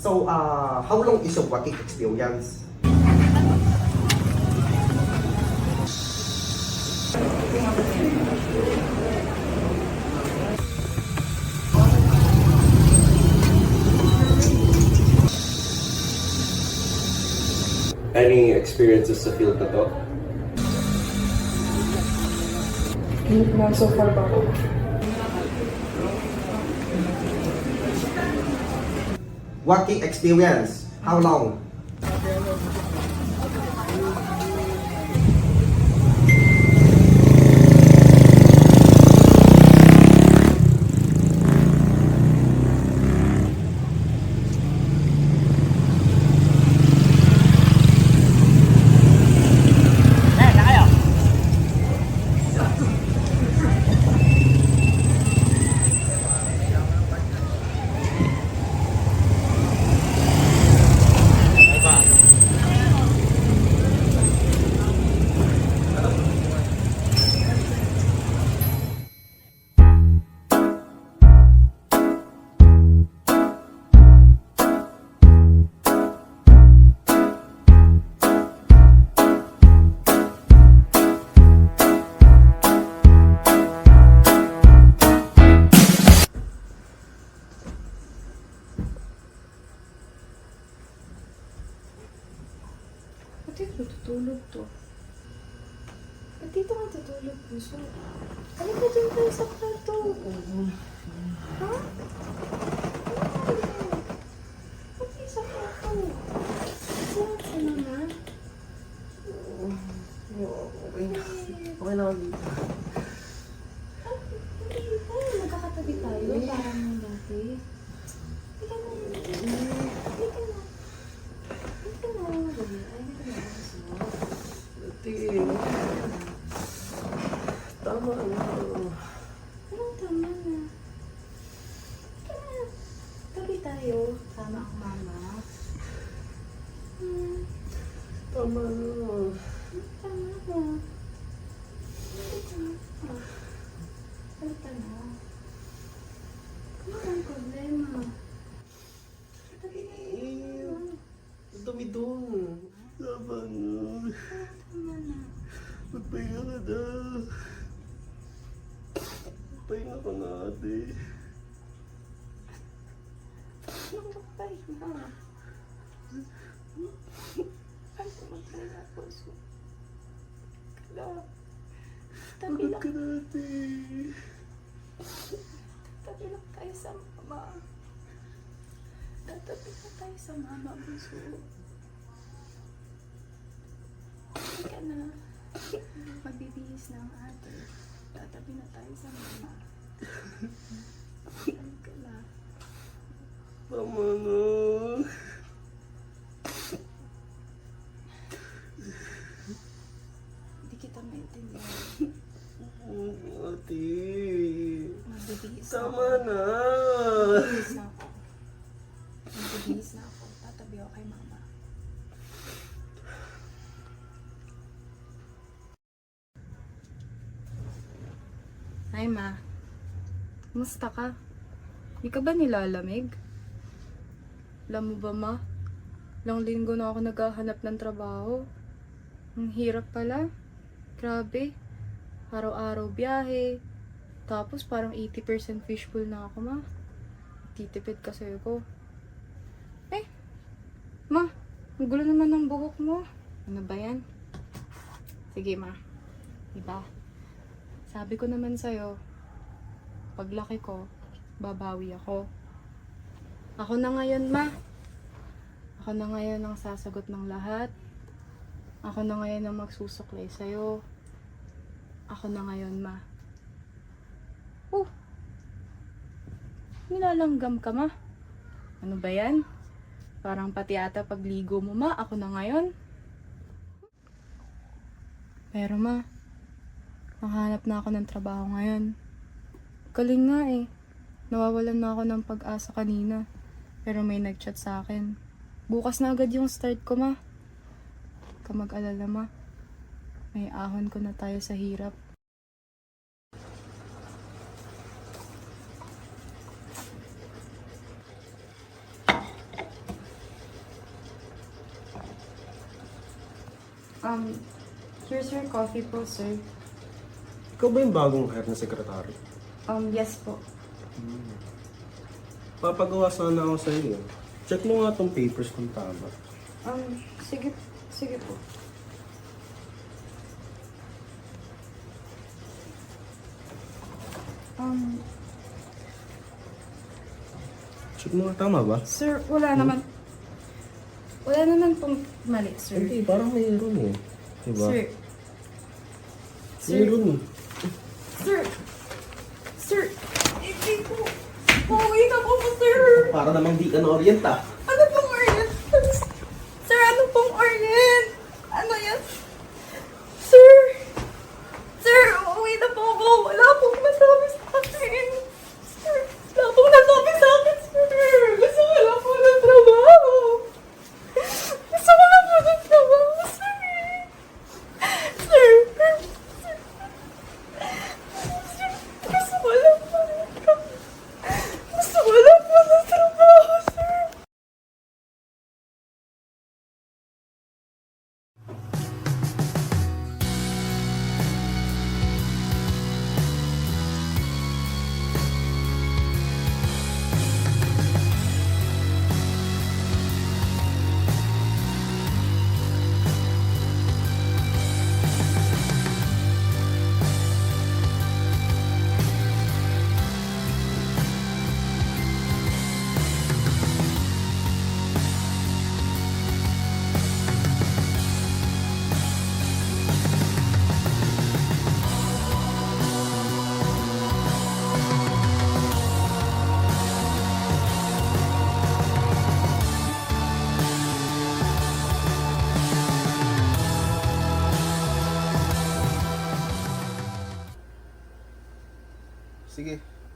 So, uh, how long is your working experience? Any experiences sa field na to? Hindi so far ba ako? Working experience, how long? Tayo. Tama ang mama. Hmm. Tama na. Tama na. Halika na. Ano ang problema? Tabi tayo. Ang dumi doon. Tama na. Tama na. Magpahinga ka na. Magpahinga ka na, ate. Anong magpahinga? Ano magpahinga po? Kala. Tabi Pagod lang. ka na, ate. Tabi lang tayo sa mama. Tatabi na tayo sa mama, buso. Hindi ka na. Magbibihis na ang ate. Tatabi na tayo sa mama. Ano ka na? Tama na. Hindi kita maintindihan. Ate. Magbibihis na Tama ako. na. Magbibihis na ako. Magbibihis na ako. Tatabi ako kay mama. Hi, Ma. Kumusta ka? Di ka ba nilalamig? Alam mo ba, Ma? Ilang linggo na ako naghahanap ng trabaho. Ang hirap pala. Grabe. Araw-araw biyahe. Tapos parang 80% fishbowl na ako, Ma. Titipid kasi ako. Eh, Ma, ang gulo naman ng buhok mo. Ano ba yan? Sige, Ma. Diba? Sabi ko naman sa'yo, paglaki ko, babawi ako. Ako na ngayon, ma. Ako na ngayon ang sasagot ng lahat. Ako na ngayon ang magsusuklay sa'yo. Ako na ngayon, ma. Oh! Nilalanggam ka, ma. Ano ba yan? Parang pati ata pagligo mo, ma. Ako na ngayon. Pero, ma, Nakahanap na ako ng trabaho ngayon. Galing nga eh. Nawawalan na ako ng pag-asa kanina. Pero may nagchat sa akin. Bukas na agad yung start ko, ma. Kamag-alala, ma. May ahon ko na tayo sa hirap. Um, here's your coffee po, sir. Ikaw ba yung bagong hire na sekretary? Um, yes po. Hmm. Papagawa sana ako sa iyo. Check mo nga tong papers kung tama. Um, sige, sige po. Um, Check mo nga tama ba? sir, wala naman. Wala naman pong mali, sir. Hindi, parang mayroon eh. Diba? Sir. Sir. Mayroon eh. Sir. Sir. Hindi po. Pauwi na po, sir. Para namang di ka na-orient.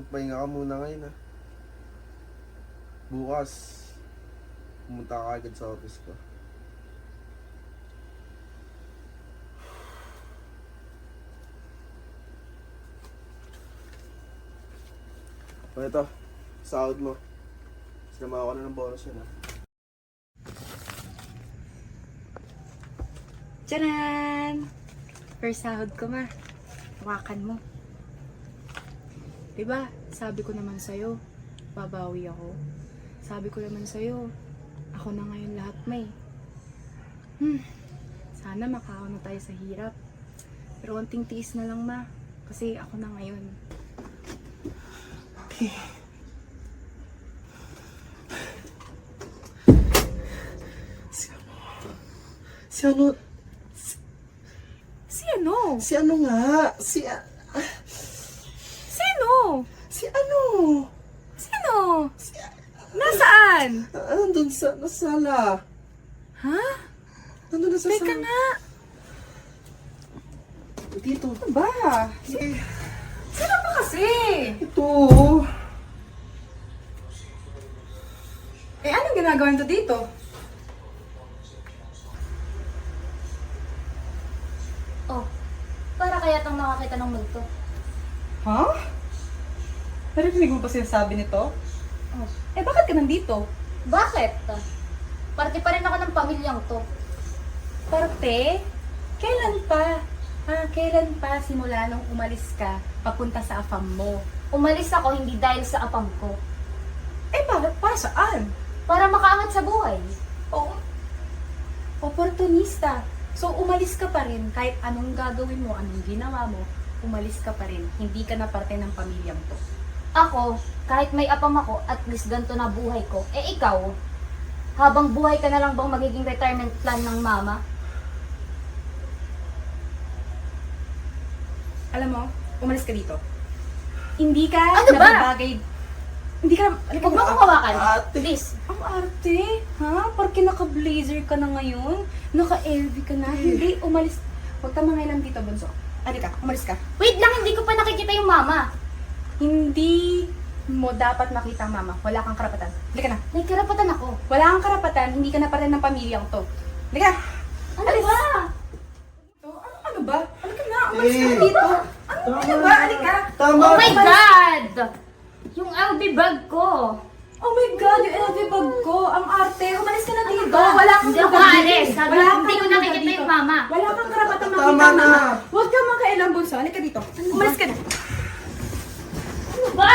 Magpahinga ka muna ngayon ha. Bukas, pumunta ka agad sa office ko. O ito, sahod mo. Sinama ko na ng bonus yun ha. Tcharan! First sahod ko, ma. Hawakan mo. Diba, sabi ko naman sa'yo, babawi ako. Sabi ko naman sa'yo, ako na ngayon lahat, may. Hmm, sana makaon na tayo sa hirap. Pero konting tiis na lang, ma. Kasi ako na ngayon. Si ano? Si ano? Si ano nga? Si... a- Sino? Si ano? Sino? Nasaan? Ah, Nandun sa, sa sala. Ha? Nandun na sa Teka sala. nga. Dito. Ano ba? Eh, Sino ba kasi? ito. Eh, anong ginagawa nito dito? Oh, para kaya tang nakakita ng multo. Ha? Narinig mo pa sinasabi nito? Oh, Eh, bakit ka nandito? bakit? Parte pa rin ako ng pamilyang to. Parte? Kailan pa? Ah, kailan pa simula nung umalis ka papunta sa afam mo? Umalis ako hindi dahil sa apam ko. Eh, para, para saan? Para makaangat sa buhay. Oh, opportunista. So, umalis ka pa rin kahit anong gagawin mo, anong ginawa mo, umalis ka pa rin. Hindi ka na parte ng pamilyang to. Ako, kahit may apam ako, at least ganito na buhay ko. Eh ikaw, habang buhay ka na lang bang magiging retirement plan ng mama? Alam mo, umalis ka dito. Hindi ka Ano ba? nababagay. Hindi ka, halika Huwag mo akong hawakan. Ate. Please. Ang arte, ha? Porque naka-blazer ka na ngayon, naka-LV ka na, hindi umalis. Huwag ka mangailan dito, Bunso. Halika, umalis ka. Wait lang, hindi ko pa nakikita yung mama. Hindi mo dapat makita ang mama. Wala kang karapatan. Halika na. May karapatan ako. Wala kang karapatan, hindi ka na parte ng pamilyang to. Halika. Ano Alis. ba? Ano, ano ba? Halika na, umalis ka Eh. na dito. Ano, ano ba? Halika. Tama. Oh my God! Yung LB bag ko. Oh my God, yung LV bag ko. Ang arte. Umalis ka na dito. Wala kang Hindi ako lugar aalis. Sabi Wala ko, kang hindi ko nakikita yung mama. Wala kang karapatan makita Tama ang na. mama. Huwag kang makailang bunso. Halika dito. Umalis ka na. Ano ba?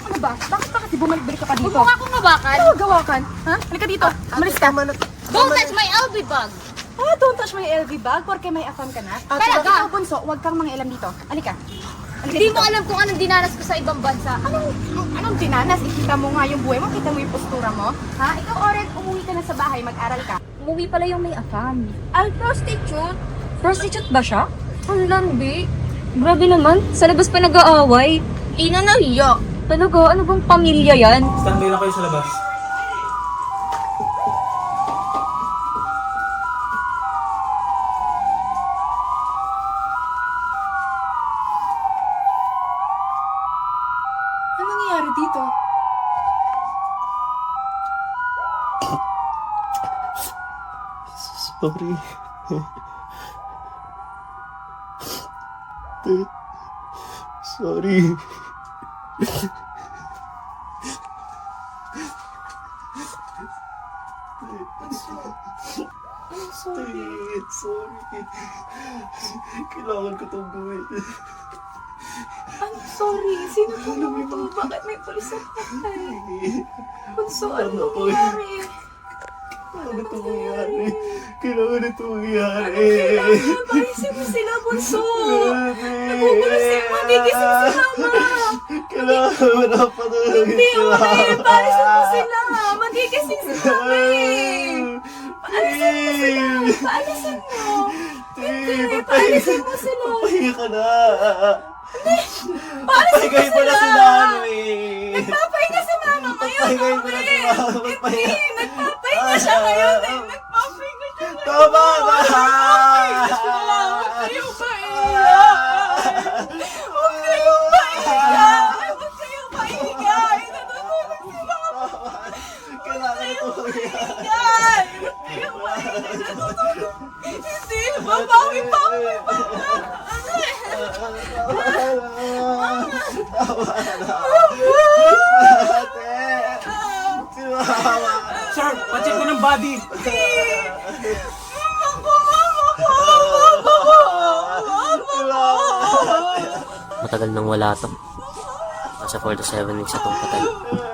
Ano ba? Bakit ba kasi bumalik ka pa Huwag dito? mo nga akong hawakan. Ano gawakan? Ha? Halika dito. Umalis ka. Don't touch my LV bag. Ah, don't touch my LV bag porque may afam ka na. At Talaga? ikaw, bunso, huwag kang mangialam dito. Halika. Hindi mo alam kung anong dinanas ko sa ibang bansa. Anong, anong dinanas? Ikita mo nga yung buhay mo, kita mo yung postura mo. Ha? Ikaw, Oren, umuwi ka na sa bahay, mag-aral ka. Umuwi pala yung may afam. Al prostitute? Prostitute ba siya? Ang lambi. Grabe naman. Sa labas pa nag-aaway. Ina na hiya. Talaga, ano bang pamilya yan? Standby na kayo sa labas. Ano nangyayari dito? Sorry. Sorry. Sorry. Sorry. Kailangan ko itong gawin. I'm sorry. Sino to naman to? Bakit may pulis sa patay? Bunso, ano Ano ito mangyari. Kailangan ito mangyari. Kailangan, parisin mo sila, bunso. Nagugulo si magigising si mama. Kailangan mo na patulogin Hindi, si Oren. Mama. Parisin mo sila. Magigising si mama eh. Paalisin mo sila. Paalisin mo. Hindi, paalisin mo sila. Pahinga ka na. Paalisin mo sila. sila, ano eh. Nagpapahinga si mama ngayon, Pahingayin mo na si Oren. Mama. Hindi, Pahinga. nagpapahinga siya ngayon eh. Nagpapahinga siya ngayon. Tama na! Huwag kayong maiyak. Huwag wala to. Nasa 4 to 7 weeks atong patay.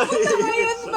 我怎么认识